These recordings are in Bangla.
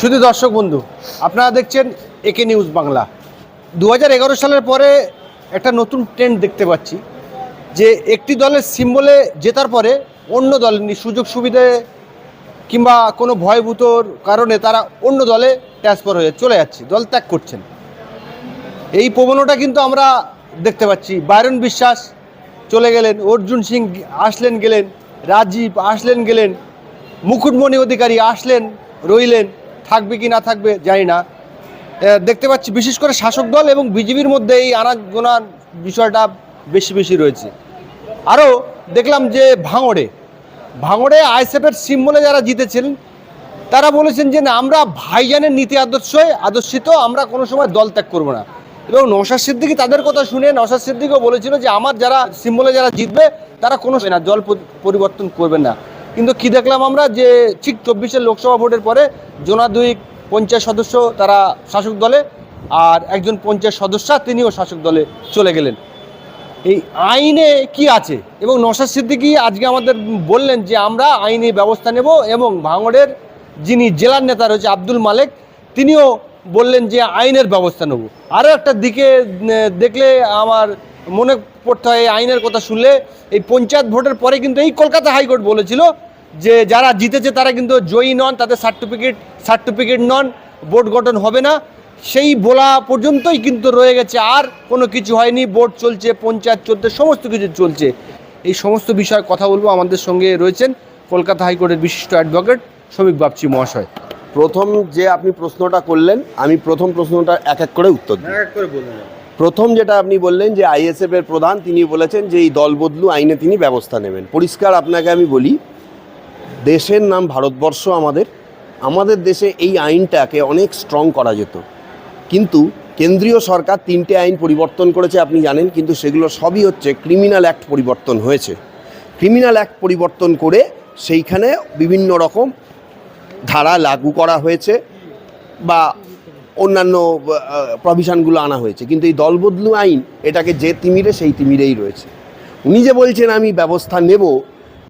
শুধু দর্শক বন্ধু, আপনারা দেখছেন একে নিউজ বাংলা। দু হাজার এগারো সালের পরে একটা নতুন ট্রেন্ড দেখতে পাচ্ছি, যে একটি দলের সিম্বলে জেতার পরে অন্য দল সুযোগ সুবিধে কিংবা কোনো ভয়ভূতর কারণে তারা অন্য দলে ট্রান্সফার হয়ে চলে যাচ্ছে, দল ত্যাগ করছেন। এই প্রবণতা কিন্তু আমরা দেখতে পাচ্ছি। বায়রন বিশ্বাস চলে গেলেন, অর্জুন সিং আসলেন গেলেন, রাজীব আসলেন গেলেন, মুকুটমণি অধিকারী আসলেন, রইলেন। থাকবে কি না থাকবে জানি না। দেখতে পাচ্ছি বিশেষ করে শাসক দল এবং বিজেপির মধ্যে এই আনাজ গোনার বিষয়টা বেশি বেশি রয়েছে। আরও দেখলাম যে ভাঙড়ে ভাঙড়ে আইসেফের সিম্বলে যারা জিতেছেন, তারা বলেছেন যে না, আমরা ভাইজানের নীতি আদর্শে আদর্শিত, আমরা কোনো সময় দল ত্যাগ করব না। এবং নশাদ সিদ্দিকি তাদের কথা শুনে নশাদ সিদ্দিকিও বলেছিল যে, আমার যারা সিম্বলে যারা জিতবে, তারা কোনো না পরি- পরিবর্তন করবে না। কিন্তু কি দেখলাম আমরা যে ঠিক চব্বিশের লোকসভা ভোটের পরে জোনা দুই পঞ্চায়েত সদস্য তারা শাসক দলে আর একজন পঞ্চায়েত সদস্য তিনিও শাসক দলে চলে গেলেন। এই আইনে কি আছে? এবং নসাদ সিদ্দিকী আজকে আমাদের বললেন যে আমরা আইনি ব্যবস্থা নেব এবং ভাঙড়ের যিনি জেলার নেতা রয়েছে আব্দুল মালেক, তিনিও বললেন যে আইনের ব্যবস্থা নেব। আরও একটা দিকে দেখলে আমার মনে পড়তে হয় এই আইনের কথা শুনলে, এই পঞ্চায়েত ভোটের পরে কিন্তু এই কলকাতা হাইকোর্ট বলেছিল যে যারা জিতেছে তারা কিন্তু জয়ী নন তাদের সার্টিফিকেট সার্টিফিকেট নন বোর্ড গঠন হবে না। সেই বলা পর্যন্তই কিন্তু রয়ে গেছে আর কোনো কিছু হয়নি। বোর্ড চলছে পঞ্চায়েত চলছে সমস্ত কিছু চলছে। এই সমস্ত বিষয়ে কথা বলব। আমাদের সঙ্গে রয়েছেন কলকাতা হাইকোর্টের বিশিষ্ট অ্যাডভোকেট শ্রমিক বাপচি মহাশয়। প্রথম যে আপনি প্রশ্নটা করলেন আমি প্রথম প্রশ্নটা এক এক করে উত্তর দিই। প্রথম যেটা আপনি বললেন যে আইএসএফ এর প্রধান তিনি বলেছেন যে এই দল বদলু আইনে তিনি ব্যবস্থা নেবেন। পরিষ্কার আপনাকে আমি বলি দেশের নাম ভারতবর্ষ আমাদের আমাদের দেশে এই আইনটাকে অনেক স্ট্রং করা যেত। কিন্তু কেন্দ্রীয় সরকার তিনটে আইন পরিবর্তন করেছে, আপনি জানেন, কিন্তু সেগুলো সবই হচ্ছে ক্রিমিনাল অ্যাক্ট পরিবর্তন হয়েছে। ক্রিমিনাল অ্যাক্ট পরিবর্তন করে সেইখানে বিভিন্ন রকম ধারা লাগু করা হয়েছে বা অন্যান্য প্রভিশনগুলো আনা হয়েছে। কিন্তু এই দলবদলু আইন, এটাকে যে তিমিরে সেই তিমিরেই রয়েছে। উনি যে বলছেন, আমি ব্যবস্থা নেব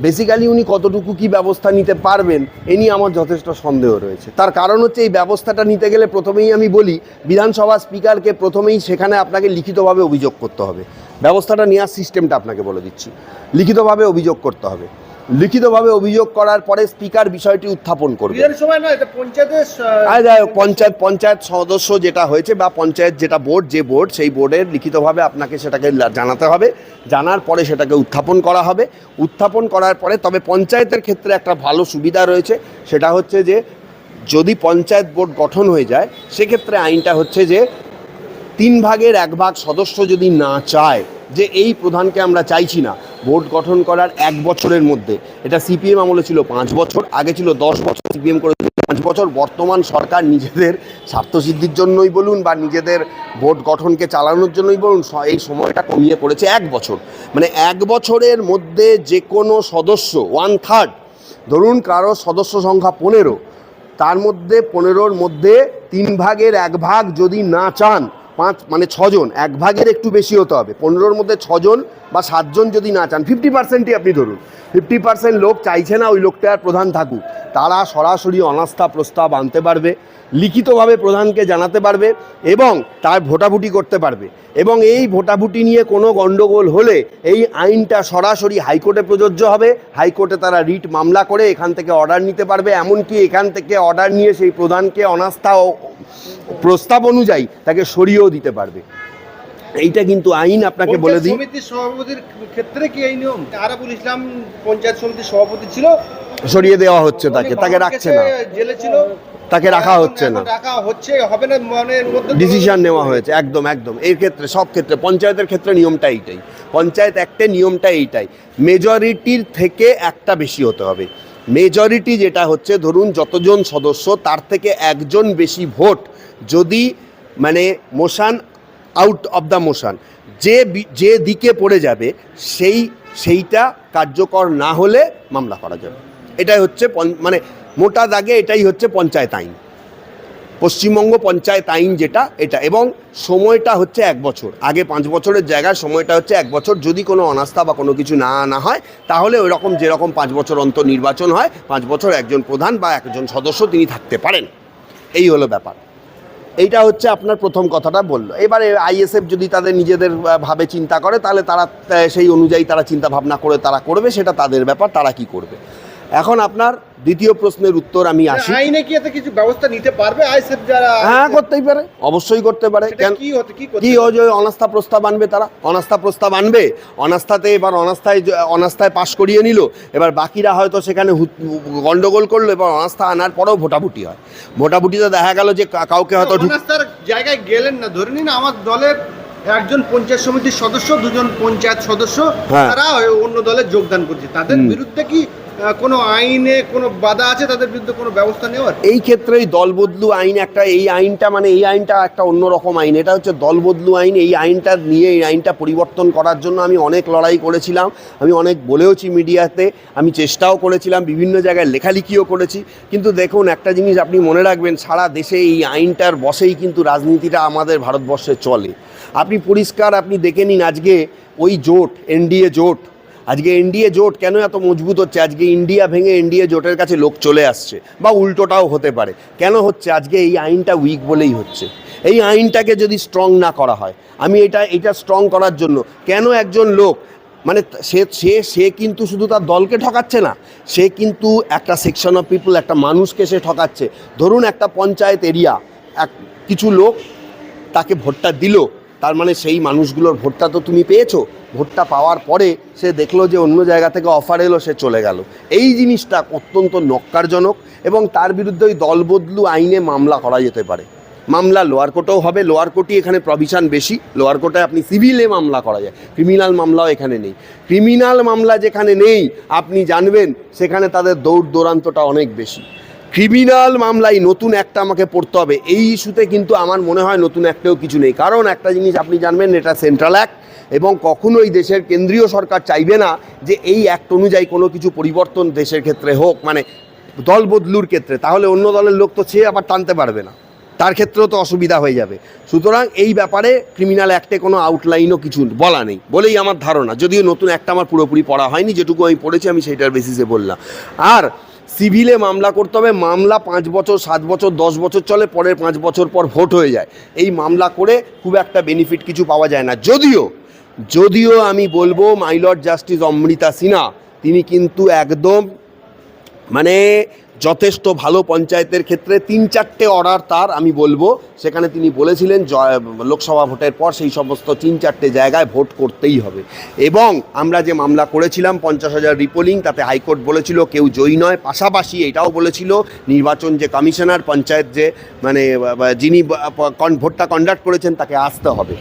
বেসিক্যালি উনি কতটুকু কি ব্যবস্থা নিতে পারবেন, এ নিয়ে আমার যথেষ্ট সন্দেহ রয়েছে। তার কারণ হচ্ছে এই ব্যবস্থাটা নিতে গেলে প্রথমেই আমি বলি, বিধানসভা স্পিকারকে প্রথমেই সেখানে আপনাকে লিখিতভাবে অভিযোগ করতে হবে। ব্যবস্থাটা নেওয়ার সিস্টেমটা আপনাকে বলে দিচ্ছি। লিখিতভাবে অভিযোগ করতে হবে। লিখিতভাবে অভিযোগ করার পরে স্পিকার বিষয়টি উত্থাপন করবে। পঞ্চায়েত পঞ্চায়েত সদস্য যেটা হয়েছে বা পঞ্চায়েত যেটা বোর্ড যে বোর্ড সেই বোর্ডের লিখিতভাবে আপনাকে সেটাকে জানাতে হবে। জানার পরে সেটাকে উত্থাপন করা হবে। উত্থাপন করার পরে তবে পঞ্চায়েতের ক্ষেত্রে একটা ভালো সুবিধা রয়েছে। সেটা হচ্ছে যে যদি পঞ্চায়েত বোর্ড গঠন হয়ে যায় সেক্ষেত্রে আইনটা হচ্ছে যে তিন ভাগের এক ভাগ সদস্য যদি না চায় যে এই প্রধানকে আমরা চাইছি না। ভোট গঠন করার এক বছরের মধ্যে। এটা সিপিএম আমলে ছিল পাঁচ বছর, আগে ছিল দশ বছর। সিপিএম করে পাঁচ বছর। বর্তমান সরকার নিজেদের স্বার্থসিদ্ধির জন্যই বলুন বা নিজেদের ভোট গঠনকে চালানোর জন্যই বলুন এই সময়টা কমিয়ে করেছে এক বছর। মানে এক বছরের মধ্যে যে কোনো সদস্য ওয়ান থার্ড ধরুন কারও সদস্য সংখ্যা পনেরো, তার মধ্যে পনেরোর মধ্যে তিন ভাগের এক ভাগ যদি না চান পাঁচ মানে ছজন, এক ভাগের একটু বেশি হতে হবে। পনেরোর মধ্যে ছজন বা সাতজন যদি না চান ফিফটি পার্সেন্টই আপনি ধরুন ফিফটি পার্সেন্ট লোক চাইছে না ওই লোকটা আর প্রধান থাকুক। তারা সরাসরি অনাস্থা প্রস্তাব আনতে পারবে, লিখিতভাবে প্রধানকে জানাতে পারবে এবং তার ভোটাভুটি করতে পারবে। এবং এই ভোটাভুটি নিয়ে কোনো গণ্ডগোল হলে এই আইনটা সরাসরি হাইকোর্টে প্রযোজ্য হবে। হাইকোর্টে তারা রিট মামলা করে এখান থেকে অর্ডার নিতে পারবে। এমনকি এখান থেকে অর্ডার নিয়ে সেই প্রধানকে অনাস্থা ও প্রস্তাব অনুযায়ী তাকে সরিয়েও দিতে পারবে। এইটা কিন্তু আইন আপনাকে বলে দিই। সমিতির সভাপতির ক্ষেত্রে কি এই নিয়ম? আরাবুল ইসলাম পঞ্চায়েত সমিতির সভাপতি ছিল। সরিয়ে দেওয়া হচ্ছে তাকে তাকে রাখছে না। জেলে ছিল। তাকে রাখা হচ্ছে না। রাখা হচ্ছে হবে না মানে ডিসিশন নেওয়া হয়েছে একদম একদম। এর ক্ষেত্রে সব ক্ষেত্রে পঞ্চায়েতের ক্ষেত্রে নিয়মটা এইটাই। পঞ্চায়েত অ্যাক্টে নিয়মটা এইটাই। মেজরিটির থেকে একটা বেশি হতে হবে। মেজরিটি যেটা হচ্ছে ধরুন যতজন সদস্য তার থেকে একজন বেশি ভোট যদি মানে motion out of the motion যে যে দিকে পড়ে যাবে, সেই, সেইটা কার্যকর না হলে মামলা করা যাবে। এটাই হচ্ছে মানে মোটা দাগে এটাই হচ্ছে পঞ্চায়েত আইন। পশ্চিমবঙ্গ পঞ্চায়েত আইন যেটা, এটা। এবং সময়টা হচ্ছে এক বছর। আগে পাঁচ বছরের জায়গায় সময়টা হচ্ছে এক বছর। যদি কোনো অনাস্থা বা কোনো কিছু না আনা হয়, তাহলে ওই রকম যেরকম পাঁচ বছর অন্তর নির্বাচন হয়, পাঁচ বছর একজন প্রধান বা একজন সদস্য তিনি থাকতে পারেন। এই হলো ব্যাপার। এইটা হচ্ছে আপনার প্রথম কথাটা বলল। এবারে আইএসএফ যদি তাদের নিজেদের ভাবে চিন্তা করে, তাহলে তারা সেই অনুযায়ী তারা চিন্তা ভাবনা করে তারা করবে, সেটা তাদের ব্যাপার, তারা কি করবে? এখন আপনার দ্বিতীয় প্রশ্নের উত্তর আমি আসি। আইনে কি এতে কিছু ব্যবস্থা নিতে পারবে? আইসেফ যারা হ্যাঁ করতেই পারে অবশ্যই করতে পারে। কেন কি হতে কি অনাস্থা প্রস্তাব আনবে তারা? অনাস্থা প্রস্তাব আনবে? অনাস্থাতে এবার অনাস্থায় অনাস্থায় পাশ করিয়ে নিল। এবার বাকিরা হয়তো সেখানে গন্ডগোল করল এবার অনাস্থা আনার পরেও ভোটাভুটি হয়। ভোটাভুটিতে দেখা গেল যে কাউকে হয়তো অনাস্থার জায়গায় গেলেন না। ধরে নিন আমার দলের একজন পঞ্চায়েত সমিতির সদস্য দুজন পঞ্চায়েত সদস্য হ্যাঁ। তারা অন্য দলে যোগদান করছে। তাদের বিরুদ্ধে কি কোনো আইনে কোনো বাধা আছে? তাদের বিরুদ্ধে কোনো ব্যবস্থা নেওয়ার? এই ক্ষেত্রে এই দল বদলু আইন একটা, এই আইনটা মানে এই আইনটা একটা অন্যরকম আইন। এটা হচ্ছে দল বদলু আইন। এই আইনটা নিয়ে, এই আইনটা পরিবর্তন করার জন্য আমি অনেক লড়াই করেছিলাম। আমি অনেক বলেওছি মিডিয়াতে। আমি চেষ্টাও করেছিলাম, বিভিন্ন জায়গায় লেখালেখিও করেছি। কিন্তু দেখুন, একটা জিনিস আপনি মনে রাখবেন, সারা দেশে এই আইনটার বসেই কিন্তু রাজনীতিটা আমাদের ভারতবর্ষে চলে। আপনি পরিষ্কার আপনি দেখে নিন আজকে ওই জোট, এনডিএ জোট আজকে এনডিএ জোট কেন এত মজবুত হচ্ছে? আজকে ইন্ডিয়া ভেঙে এনডিএ জোটের কাছে লোক চলে আসছে। বা উল্টোটাও হতে পারে। কেন হচ্ছে? আজকে এই আইনটা উইক বলেই হচ্ছে। এই আইনটাকে যদি স্ট্রং না করা হয়, আমি এটা এটা স্ট্রং করার জন্য কেন একজন লোক মানে সে সে সে কিন্তু শুধু তার দলকে ঠকাচ্ছে না, সে কিন্তু একটা সেকশন অফ পিপল একটা মানুষকে সে ঠকাচ্ছে। ধরুন একটা পঞ্চায়েত এরিয়া এক, কিছু লোক তাকে ভোটটা দিল তার মানে সেই মানুষগুলোর ভোটটা তো তুমি পেয়েছ। ভোটটা পাওয়ার পরে সে দেখল যে অন্য জায়গা থেকে অফার এলো, সে চলে গেল। এই জিনিসটা অত্যন্ত নক্কারজনক এবং তার বিরুদ্ধে ওই দলবদলু আইনে মামলা করা যেতে পারে। মামলা লোয়ার কোর্টেও হবে লোয়ার কোর্টই এখানে প্রভিশন বেশি। লোয়ার কোর্টে আপনি সিভিলে মামলা করা যায় ক্রিমিনাল মামলাও এখানে নেই। ক্রিমিনাল মামলা যেখানে নেই, আপনি জানবেন, সেখানে তাদের দৌড় দৌড়ান্তটা অনেক বেশি। ক্রিমিনাল মামলায় নতুন একটা আমাকে পড়তে হবে। এই ইস্যুতে কিন্তু আমার মনে হয় নতুন একটাও কিছু নেই। কারণ একটা জিনিস আপনি জানবেন, এটা সেন্ট্রাল অ্যাক্ট এবং কখনোই দেশের কেন্দ্রীয় সরকার চাইবে না যে এই অ্যাক্ট অনুযায়ী কোনো কিছু পরিবর্তন দেশের ক্ষেত্রে হোক মানে দল বদলুর ক্ষেত্রে। তাহলে অন্য দলের লোক তো সে আবার টানতে পারবে না। তার ক্ষেত্রেও তো অসুবিধা হয়ে যাবে। সুতরাং এই ব্যাপারে ক্রিমিনাল অ্যাক্টে কোনো আউটলাইনও কিছু বলা নেই, বলেই আমার ধারণা। যদিও নতুন একটা আমার পুরোপুরি পড়া হয়নি, যেটুকু আমি পড়েছি আমি সেইটার বেসিসে বললাম। আর সিভিলে মামলা করতে হবে, মামলা পাঁচ বছর, সাত বছর, দশ বছর চলে, পরের পাঁচ বছর পর ভোট হয়ে যায়। এই মামলা করে খুব একটা বেনিফিট কিছু পাওয়া যায় না। যদিও যদিও আমি বলব মাইলর জাস্টিস অমৃতা সিনহা, তিনি কিন্তু একদম মানে যথেষ্ট ভালো পঞ্চায়েতের ক্ষেত্রে তিন চারটে অর্ডার তার, আমি বলব। সেখানে তিনি বলেছিলেন লোকসভা ভোটের পর সেই সমস্ত তিন চারটে জায়গায় ভোট করতেই হবে। এবং আমরা যে মামলা করেছিলাম, পঞ্চাশ হাজার রিপোলিং, তাতে হাইকোর্ট বলেছিল কেউ জয়ী নয়। পাশাপাশি এটাও বলেছিল, নির্বাচন যে কমিশনার, পঞ্চায়েত যে মানে যিনি ভোটটা কন্ডাক্ট করেছেন, তাকে আসতে হবে।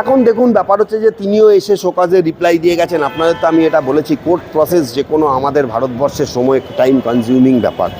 এখন দেখুন, ব্যাপার হচ্ছে যে তিনিও এসে শোকাজে রিপ্লাই দিয়ে গেছেন। আপনাদের তো আমি এটা বলেছি কোর্ট প্রসেস যে কোনো আমাদের ভারতবর্ষের সময় টাইম কনজিউমিং ব্যাপার।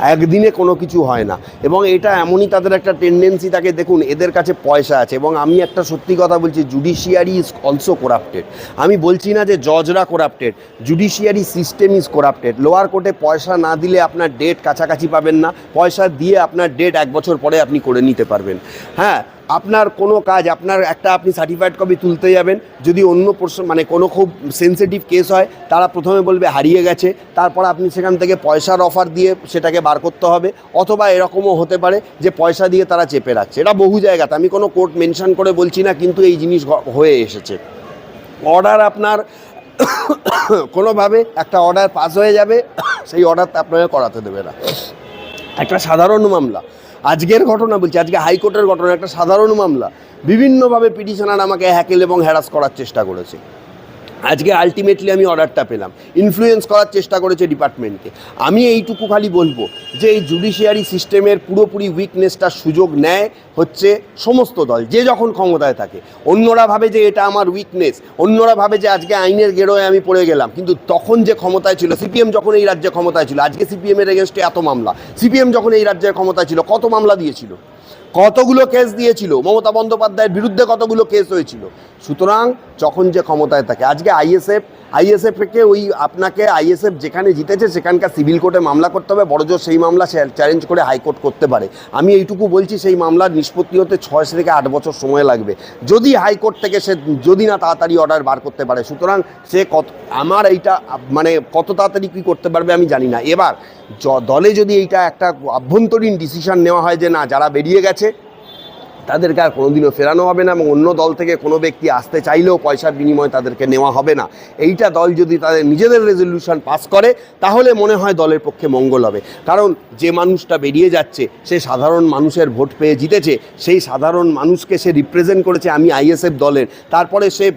একদিনে কোনো কিছু হয় না। এবং এটা এমনই তাদের একটা টেন্ডেন্সি থাকে দেখুন, এদের কাছে পয়সা আছে। এবং আমি একটা সত্যি কথা বলছি জুডিশিয়ারি ইজ অলসো করাপ্টেড আমি বলছি না যে জজরা corrupted judiciary system is corrupted lower কোর্টে পয়সা না দিলে আপনার ডেট কাছাকাছি পাবেন না। পয়সা দিয়ে আপনার ডেট এক বছর পরে আপনি করে নিতে পারবেন। হ্যাঁ আপনার কোনো কাজ, আপনার একটা আপনি সার্টিফাইড কপি তুলতে যাবেন। যদি অন্য প্রশ্ন মানে কোনো খুব সেন্সিটিভ কেস হয়, তারা প্রথমে বলবে হারিয়ে গেছে। তারপর আপনি সেখান থেকে পয়সার অফার দিয়ে সেটাকে বার করতে হবে, অথবা এরকমও হতে পারে যে পয়সা দিয়ে তারা চেপে রাখছে। এটা বহু জায়গাতে, আমি কোনো কোর্ট মেনশন করে বলছি না, কিন্তু এই জিনিস হয়ে এসেছে। অর্ডার আপনার কোনোভাবে একটা অর্ডার পাস হয়ে যাবে, সেই অর্ডারটা আপনাকে করাতে দেবে না। একটা সাধারণ মামলা। আজকের ঘটনা বলছি, আজকে হাইকোর্টের ঘটনা, একটা সাধারণ মামলা। বিভিন্নভাবে পিটিশনার আমাকে হ্যাকেল এবং হ্যারাস করার চেষ্টা করেছে। আজকে আলটিমেটলি আমি অর্ডারটা পেলাম। ইনফ্লুয়েন্স করার চেষ্টা করেছে ডিপার্টমেন্টকে আমি এইটুকু খালি বলব যে এই জুডিশিয়ারি সিস্টেমের পুরোপুরি উইকনেসটার সুযোগ নেয় হচ্ছে সমস্ত দল, যে যখন ক্ষমতায় থাকে। অন্যরা ভাবে যে এটা আমার উইকনেস অন্যরা ভাবে যে আজকে আইনের গেরোয় আমি পড়ে গেলাম। কিন্তু তখন যে ক্ষমতায় ছিল সিপিএম যখন এই রাজ্যে ক্ষমতায় ছিল, আজকে সিপিএমের এগেনস্টে এত মামলা। সিপিএম যখন এই রাজ্যের ক্ষমতায় ছিল, কত মামলা দিয়েছিল? কতগুলো কেস দিয়েছিল? মমতা বন্দ্যোপাধ্যায়ের বিরুদ্ধে কতগুলো কেস হয়েছিল? সুতরাং যখন যে ক্ষমতায় থাকে, আজকে আইএসএফ আইএসএফকে ওই আপনাকে আইএসএফ যেখানে জিতেছে, সেখানকার সিভিল কোর্টে মামলা করতে হবে। বড়জোর সেই মামলা চ্যালেঞ্জ করে হাইকোর্ট করতে পারে। আমি এইটুকু বলছি, সেই মামলার নিষ্পত্তি হতে ছয় থেকে আট বছর সময় লাগবে। যদি হাইকোর্ট থেকে সে, যদি না তাড়াতাড়ি অর্ডার বার করতে পারে, সুতরাং সে কত, আমার এইটা মানে কত তাড়াতাড়ি কী করতে পারবে আমি জানি না। এবার দলে যদি এইটা একটা আভ্যন্তরীণ ডিসিশন নেওয়া হয় যে না, যারা বেরিয়ে গেছে। তাদেরকে আর কোনোদিনও ফেরানো হবে না এবং অন্য দল থেকে কোনো ব্যক্তি আসতে চাইলেও পয়সার বিনিময়ে তাদেরকে নেওয়া হবে না। এইটা দল যদি তাদের নিজেদের রেজলিউশন পাস করে, তাহলে মনে হয় দলের পক্ষে মঙ্গল হবে। কারণ যে মানুষটা বেরিয়ে যাচ্ছে, সে সাধারণ মানুষের ভোট পেয়ে জিতেছে, সেই সাধারণ মানুষকে সে রিপ্রেজেন্ট করেছে আমি আইএসএফ দলের। তারপরে সে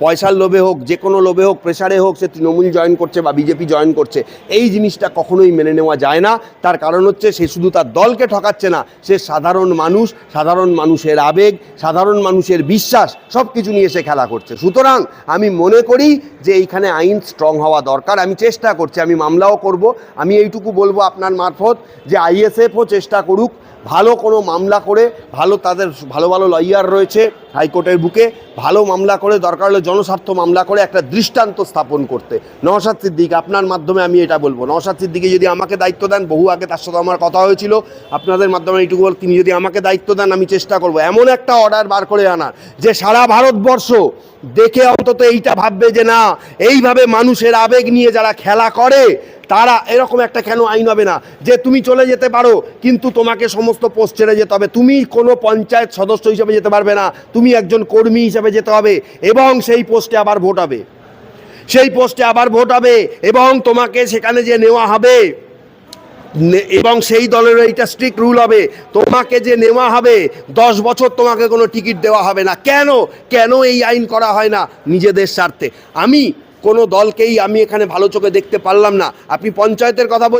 পয়সার লোভে হোক, যে কোনো লোভে হোক প্রেশারে হোক, সে তৃণমূল জয়েন করছে বা বিজেপি জয়েন করছে, এই জিনিসটা কখনোই মেনে নেওয়া যায় না। তার কারণ হচ্ছে, সে শুধু তার দলকে ঠকাচ্ছে না, সে সাধারণ মানুষ, সাধারণ মানুষের আবেগ, সাধারণ মানুষের বিশ্বাস সব কিছু নিয়ে সে খেলা করছে। সুতরাং আমি মনে করি যে এইখানে আইন স্ট্রং হওয়া দরকার। আমি চেষ্টা করছি, আমি মামলাও করব। আমি এইটুকু বলব আপনার মারফত যে আইএসএফও চেষ্টা করুক ভালো কোনো মামলা করে, ভালো তাদের ভালো ভালো লয়ার রয়েছে হাইকোর্টের বুকে, ভালো মামলা করে, দরকার হলে জনস্বার্থ মামলা করে একটা দৃষ্টান্ত স্থাপন করতে। নওশাদ সিদ্দিক, আপনার মাধ্যমে আমি এটা বলব। নওশাদ সিদ্দিকে যদি আমাকে দায়িত্ব দেন, বহু আগে তার সাথে আমার কথা হয়েছিল, আপনাদের মাধ্যমে এইটুকু বল তিনি যদি আমাকে দায়িত্ব দেন, আমি চেষ্টা করব। এমন একটা অর্ডার বার করে আনার, যে সারা ভারতবর্ষ দেখে অন্তত এইটা ভাববে যে না, এইভাবে মানুষের আবেগ নিয়ে যারা খেলা করে তারা এরকম একটা কেন আইন হবে না? যে তুমি চলে যেতে পারো, কিন্তু তোমাকে সমস্ত পোস্ট ছেড়ে যেতে হবে। তুমি কোনো পঞ্চায়েত সদস্য হিসেবে যেতে পারবে না। তুমি একজন কর্মী হিসেবে যেতে হবে এবং সেই পোস্টে আবার ভোট হবে। সেই পোস্টে আবার ভোট হবে এবং তোমাকে সেখানে যে নেওয়া হবে এবং সেই দলের এইটা স্ট্রিক্ট রুল হবে, তোমাকে যে নেওয়া হবে, দশ বছর তোমাকে কোনো টিকিট দেওয়া হবে না। কেন? কেন এই আইন করা হয় না নিজেদের স্বার্থে? আমি কোনো দলকেই আমি এখানে ভালো চোখে দেখতে পারলাম না। আপনি পঞ্চায়েতের কথা বল